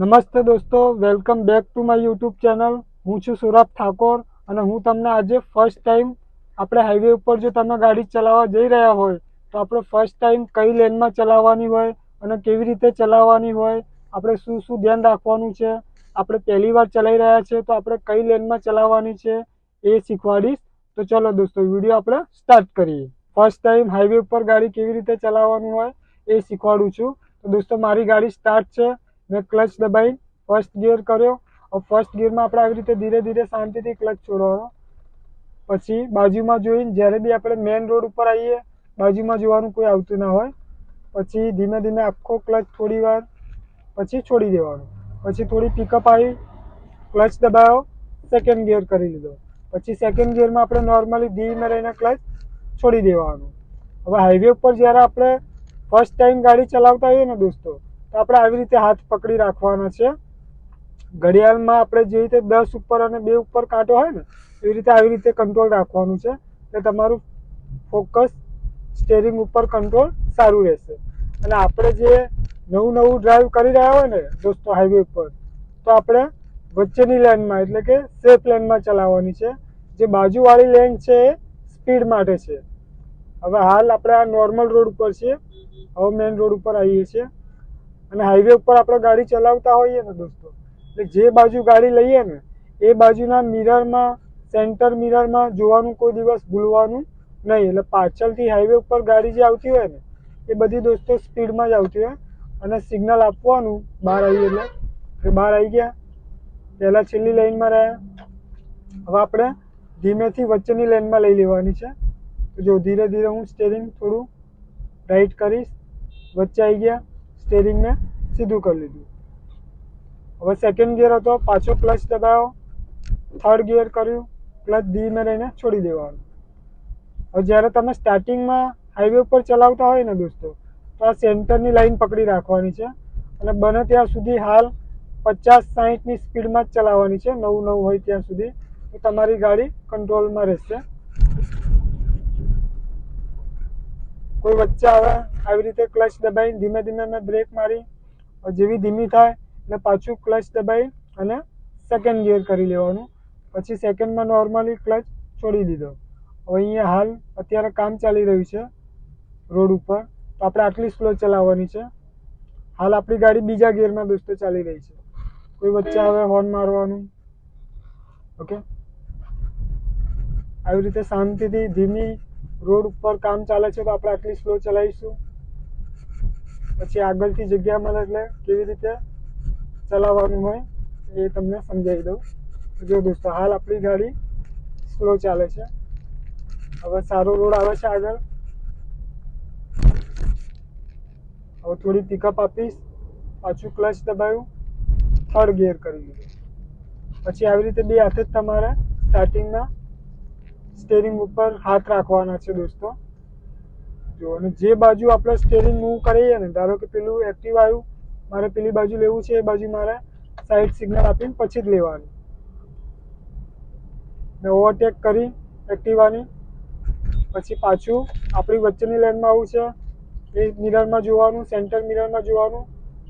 નમસ્તે દોસ્તો, welcome back to my YouTube channel. હું છું સુરભ ઠાકોર અને હું તમને આજે ફર્સ્ટ ટાઈમ આપણે હાઈવે ઉપર જો તમે ગાડી ચલાવવા જઈ રહ્યા હોય, તો આપણે ફર્સ્ટ ટાઈમ કઈ લેનમાં ચલાવવાની હોય અને કેવી રીતે ચલાવવાની હોય, આપણે શું શું ધ્યાન રાખવાનું છે, આપણે પહેલી વાર ચલાવી રહ્યા છે, તો આપણે કઈ લેનમાં ચલાવવાની છે, એ શીખવાડીશ. તો ચલો દોસ્તો, વીડિયો આપણે સ્ટાર્ટ કરીએ. ફર્સ્ટ ટાઈમ હાઈવે ઉપર ગાડી કેવી રીતે ચલાવવાની હોય, એ શીખવાડું છું. તો દોસ્તો, મારી ગાડી સ્ટાર્ટ છે. મેં ક્લચ દબાવી ફર્સ્ટ ગિયર કર્યો. ફર્સ્ટ ગિયરમાં આપણે આવી રીતે ધીરે ધીરે શાંતિથી ક્લચ છોડવાનો. પછી બાજુમાં જોઈને જ્યારે બી આપણે મેઇન રોડ ઉપર આવીએ, બાજુમાં જોવાનું કોઈ આવતું ના હોય. પછી ધીમે ધીમે આખો ક્લચ થોડી વાર પછી છોડી દેવાનો. પછી થોડી પિકઅપ આવી ક્લચ દબાવ્યો સેકન્ડ ગિયર કરી લીધો. પછી સેકન્ડ ગિયરમાં આપણે નોર્મલી ધીમે રહીને ક્લચ છોડી દેવાનું. હવે હાઈવે ઉપર જ્યારે આપણે ફર્સ્ટ ટાઈમ ગાડી ચલાવતા હોઈએ ને દોસ્તો તો આપણે આવી રીતે હાથ પકડી રાખવાના છે. ઘડિયાળમાં આપણે જે રીતે દસ ઉપર અને બે ઉપર કાંટો હોય ને, એવી રીતે આવી રીતે કંટ્રોલ રાખવાનું છે. એટલે તમારું ફોકસ સ્ટેરિંગ ઉપર કંટ્રોલ સારું રહેશે. અને આપણે જે નવું નવું ડ્રાઈવ કરી રહ્યા હોય ને, દોસ્તો હાઈવે ઉપર, તો આપણે વચ્ચેની લેનમાં એટલે કે સેફ લેનમાં ચલાવવાની છે. જે બાજુવાળી લેન છે એ સ્પીડ માટે છે. હવે હાલ આપણે આ નોર્મલ રોડ ઉપર છીએ. હવે મેઇન રોડ ઉપર આવીએ છીએ. અને હાઈવે ઉપર આપણે ગાડી ચલાવતા હોઈએ ને દોસ્તો, એટલે જે બાજુ ગાડી લઈએ ને, એ બાજુના મિરરમાં સેન્ટર મિરરમાં જોવાનું કોઈ દિવસ ભૂલવાનું નહીં. એટલે પાછળથી હાઈવે ઉપર ગાડી જે આવતી હોય ને, એ બધી દોસ્તો સ્પીડમાં જ આવતી હોય. અને સિગ્નલ આપવાનું બહાર આવીએ એટલે, એ બહાર આવી ગયા. પહેલાં છેલ્લી લાઇનમાં રહ્યા. હવે આપણે ધીમેથી વચ્ચેની લાઈનમાં લઈ લેવાની છે. તો જો ધીરે ધીરે હું સ્ટેરિંગ થોડું રાઈટ કરીશ. વચ્ચે આવી ગયા. સ્ટેરિંગને સીધું કરી લીધું. હવે સેકન્ડ ગિયર હતો, પાછો ક્લચ દબાવ્યો થર્ડ ગિયર કર્યું ક્લચ ધીમે રહીને છોડી દેવાનું. હવે જ્યારે તમે સ્ટાર્ટિંગમાં હાઈવે ઉપર ચલાવતા હોય ને દોસ્તો, તો આ સેન્ટરની લાઈન પકડી રાખવાની છે અને બને ત્યાં સુધી હાલ પચાસ સાહીઠની સ્પીડમાં જ ચલાવવાની છે. નવું નવું હોય ત્યાં સુધી, તો તમારી ગાડી કંટ્રોલમાં રહેશે. કોઈ વચ્ચે આવે, આવી રીતે ક્લચ દબાવી ધીમે ધીમે મેં બ્રેક મારી જેવી ધીમી થાય, એટલે પાછું ક્લચ દબાવી અને સેકન્ડ ગિયર કરી લેવાનું. પછી સેકન્ડમાં નોર્મલી ક્લચ છોડી દીધો. હવે અહીંયા હાલ અત્યારે કામ ચાલી રહ્યું છે રોડ ઉપર. તો આપણે આટલી સ્લો ચલાવવાની છે. હાલ આપણી ગાડી બીજા ગિયરમાં દોસ્તો ચાલી રહી છે. કોઈ વચ્ચે આવે હોર્ન મારવાનું. ઓકે આવી રીતે શાંતિથી ધીમી રોડ ઉપર કામ ચાલે છે તો આપણે આટલી સ્લો ચલાવીશું. પછી આગળથી જગ્યા મળે એટલે કેવી રીતે ચલાવવાનું હોય એ તમને સમજાવી દઉં. જો દોસ્તો, હાલ આપણી ગાડી સ્લો ચાલે છે. હવે સારો રોડ આવે છે આગળ. હવે થોડી પિકઅપ આપીશ. પાછું ક્લચ દબાવ્યું થર્ડ ગિયર કરી દીધું પછી આવી રીતે બે હાથે જ તમારે સ્ટાર્ટિંગમાં સ્ટેરિંગ ઉપર હાથ રાખવાના છે દોસ્તો. જો, અને જે બાજુ આપણે સ્ટેરિંગ મૂવ કરીએ ને, ધારો કે પેલું એક્ટિવ આવ્યું, મારે પેલી બાજુ લેવું છે, એ બાજુ મારે સાઈડ સિગ્નલ આપીને પછી જ લેવાનું. ને ઓવરટેક કરી એક્ટિવાની પછી પાછું આપણી વચ્ચેની લાઈનમાં આવું છે, એ મિરરમાં જોવાનું સેન્ટર મિરરમાં જોવાનું,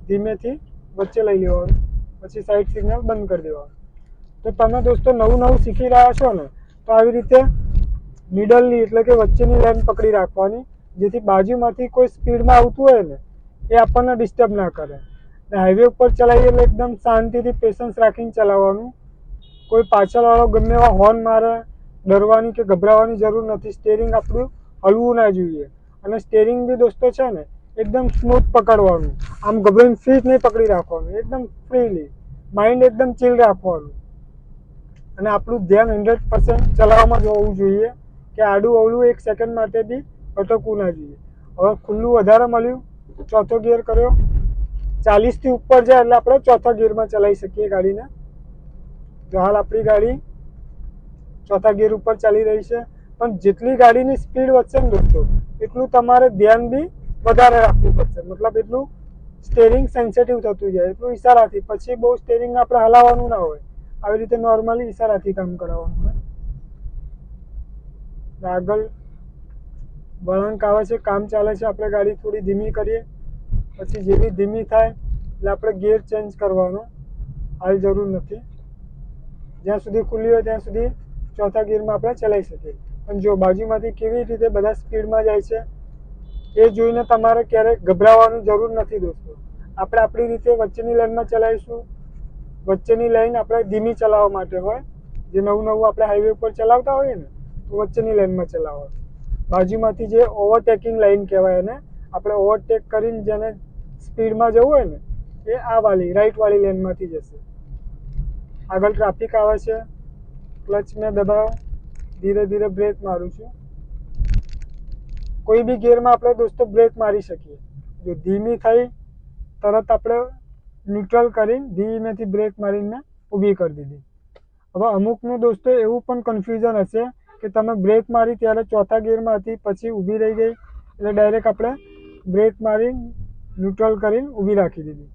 ધીમેથી વચ્ચે લઈ લેવાનું, પછી સાઈડ સિગ્નલ બંધ કરી દેવાનું. તો તમે દોસ્તો નવું નવું શીખી રહ્યા છો ને તો આવી રીતે મિડલની એટલે કે વચ્ચેની લાઈન પકડી રાખવાની, જેથી બાજુમાંથી કોઈ સ્પીડમાં આવતું હોય ને, એ આપણને ડિસ્ટર્બ ના કરે. ને હાઈવે ઉપર ચલાવીએ એટલે એકદમ શાંતિથી પેશન્સ રાખીને ચલાવવાનું. કોઈ પાછળવાળો ગમે એવા હોર્ન મારે, ડરવાની કે ગભરાવાની જરૂર નથી. સ્ટેરિંગ આપણું હલવું ના જોઈએ. અને સ્ટેરિંગ બી દોસ્તો છે ને, એકદમ સ્મૂથ પકડવાનું. આમ ગભરાઈને ફ્રીજ નહીં પકડી રાખવાનું. એકદમ ફ્રીલી માઇન્ડ એકદમ ચીલ રાખવાનું. અને આપણું ધ્યાન હંડ્રેડ પર્સન્ટ ચલાવવામાં જ હોવું જોઈએ કે આડું અવળું એક સેકન્ડ માટે બી અટકવું ના જોઈએ. હવે ખુલ્લું વધારે મળ્યું, ચોથો ગિયર કર્યો. ચાલીસથી ઉપર જાય એટલે આપણે ચોથા ગિયરમાં ચલાવી શકીએ ગાડીને. જો હાલ આપણી ગાડી ચોથા ગિયર ઉપર ચાલી રહી છે, પણ જેટલી ગાડીની સ્પીડ વધશે ને દોસ્તો, એટલું તમારે ધ્યાન બી વધારે રાખવું પડશે. મતલબ એટલું સ્ટેરિંગ સેન્સિટિવ થતું જાય, એટલું ઈશારાથી. પછી બહુ સ્ટેરિંગ આપણે હલાવવાનું ના હોય. આવી રીતે નોર્મલી ઈશારાથી કામ કરાવવાનું હોય. આગળ વળાંક આવે છે, કામ ચાલે છે, આપણે ગાડી થોડી ધીમી કરીએ. પછી જેવી ધીમી થાય, એટલે આપણે ગેર ચેન્જ કરવાનો. હાલ જરૂર નથી. જ્યાં સુધી ખુલ્લી હોય ત્યાં સુધી ચોથા ગિયરમાં આપણે ચલાવી શકીએ. પણ જો બાજુમાંથી કેવી રીતે બધા સ્પીડમાં જાય છે, એ જોઈને તમારે ક્યારેય ગભરાવાની જરૂર નથી દોસ્તો. આપણે આપણી રીતે વચ્ચેની લાઈનમાં ચલાવીશું વચ્ચેની લાઈન આપણે ધીમી ચલાવવા માટે હોય, જે નવું નવું આપણે હાઈવે ઉપર ચલાવતા હોઈએ ને, તો વચ્ચેની લાઈનમાં ચલાવવા બાજુમાંથી જે ઓવરટેકિંગ લાઈન કહેવાય એને, આપણે ઓવરટેક કરીને જેને સ્પીડમાં જવું હોય ને, એ આ વાળી રાઈટવાળી લેનમાંથી જશે. આગળ ટ્રાફિક આવે છે ક્લચ મેં દબાવ, ધીરે ધીરે બ્રેક મારું છું. કોઈ બી ગિયરમાં આપણે દોસ્તો બ્રેક મારી શકીએ. જો ધીમી થઈ, તરત આપણે ન્યુટ્રલ કરીને ધીમેથી બ્રેક મારીને ઊભી કરી દીધી. હવે અમુકનું દોસ્તો, એવું પણ કન્ફ્યુઝન હશે કે તમે બ્રેક મારી ત્યારે ચોથા ગિયરમાં હતી પછી ઊભી રહી ગઈ, એટલે ડાયરેક્ટ આપણે બ્રેક મારી ન્યુટ્રલ કરીને ઊભી રાખી દીધી.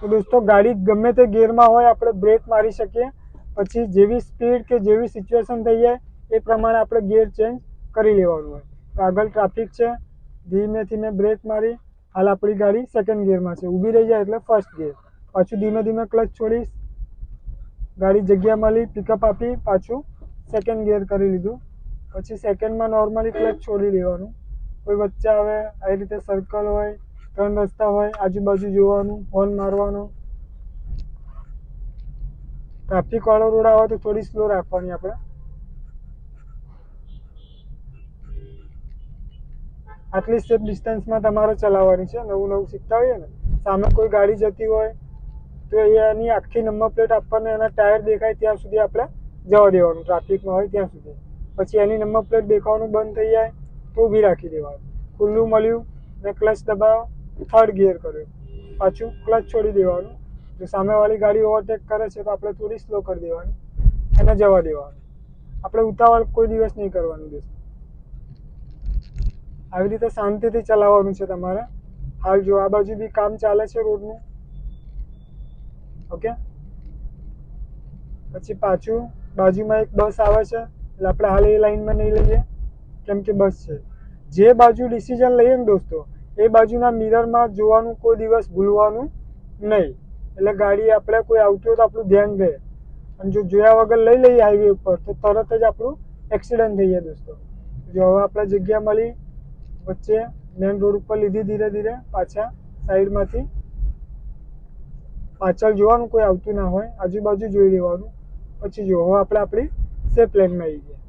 તો દોસ્તો, ગાડી ગમે તે ગિયરમાં હોય, આપણે બ્રેક મારી શકીએ. પછી જેવી સ્પીડ કે જેવી સિચ્યુએશન થઈ જાય, એ પ્રમાણે આપણે ગિયર ચેન્જ કરી લેવાનું હોય. તો આગળ ટ્રાફિક છે, ધીમેથી મેં બ્રેક મારી, હાલ આપણી ગાડી સેકન્ડ ગિયરમાં છે. ઊભી રહી જાય એટલે ફર્સ્ટ ગિયર પાછું ધીમે ધીમે ક્લચ છોડીશ. ગાડી જગ્યા મળી પિકઅપ આપી, પાછું સેકન્ડ ગિયર કરી લીધું. પછી સેકન્ડમાં નોર્મલી ક્લચ છોડી દેવાનું. કોઈ વચ્ચે આવે આવી રીતે સર્કલ હોય, ત્રણ રસ્તા હોય, આજુબાજુ જોવાનું હોર્ન મારવાનો. ટ્રાફિક વાળો રોડ આવે તો થોડી સ્લો રાખવાની આપણે. આટલી સ્ટેપ ડિસ્ટન્સમાં તમારે ચલાવવાની છે. નવું નવું શીખતા હોઈએ ને, સામે કોઈ ગાડી જતી હોય તો એની આખી નંબર પ્લેટ આપણને એના ટાયર દેખાય ત્યાં સુધી આપણે જવા દેવાનું. ટ્રાફિકમાં હોય ત્યાં સુધી. પછી એની નંબર પ્લેટ દેખાવાનું બંધ થઈ જાય તો ઊભી રાખી દેવાનું. ખુલ્લું મળ્યું ને ક્લચ દબાવો થર્ડ ગિયર કર્યો. પાછું ક્લચ છોડી દેવાનું. જો સામેવાળી ગાડી ઓવરટેક કરે છે તો આપણે થોડી સ્લો કરી દેવાની. એને જવા દેવાનું. આપણે ઉતાવળ કોઈ દિવસ નહીં કરવાનું દેશ આવી રીતે શાંતિથી ચલાવવાનું છે તમારે. હાલ જો આ બાજુ બી કામ ચાલે છે રોડનું ઓકે? પછી પાછું બાજુમાં એક બસ આવે છે. એટલે આપણે હાલ એ લાઈનમાં નહીં લઈએ. કેમ કે બસ છે. જે બાજુ ડિસિઝન લઈએ ને દોસ્તો, એ બાજુના મિરરમાં જોવાનું કોઈ દિવસ ભૂલવાનું નહીં. એટલે ગાડી આપણે કોઈ આવતી હોય તો આપણું ધ્યાન રહે. અને જો જોયા વગર લઈ લઈએ હાઈવે ઉપર, તો તરત જ આપણું એક્સિડન્ટ થઈ જાય દોસ્તો. જો હવે આપણે જગ્યા મળી, વચ્ચે મેન રોડ ઉપર લીધી ધીરે ધીરે પાછા સાઈડમાંથી પાછળ જોવાનું કોઈ આવતું ના હોય, આજુબાજુ જોઈ લેવાનું. પછી જો, હવે આપણે આપણી સેફ લેનમાં આવી ગયા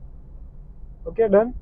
ઓકે ડન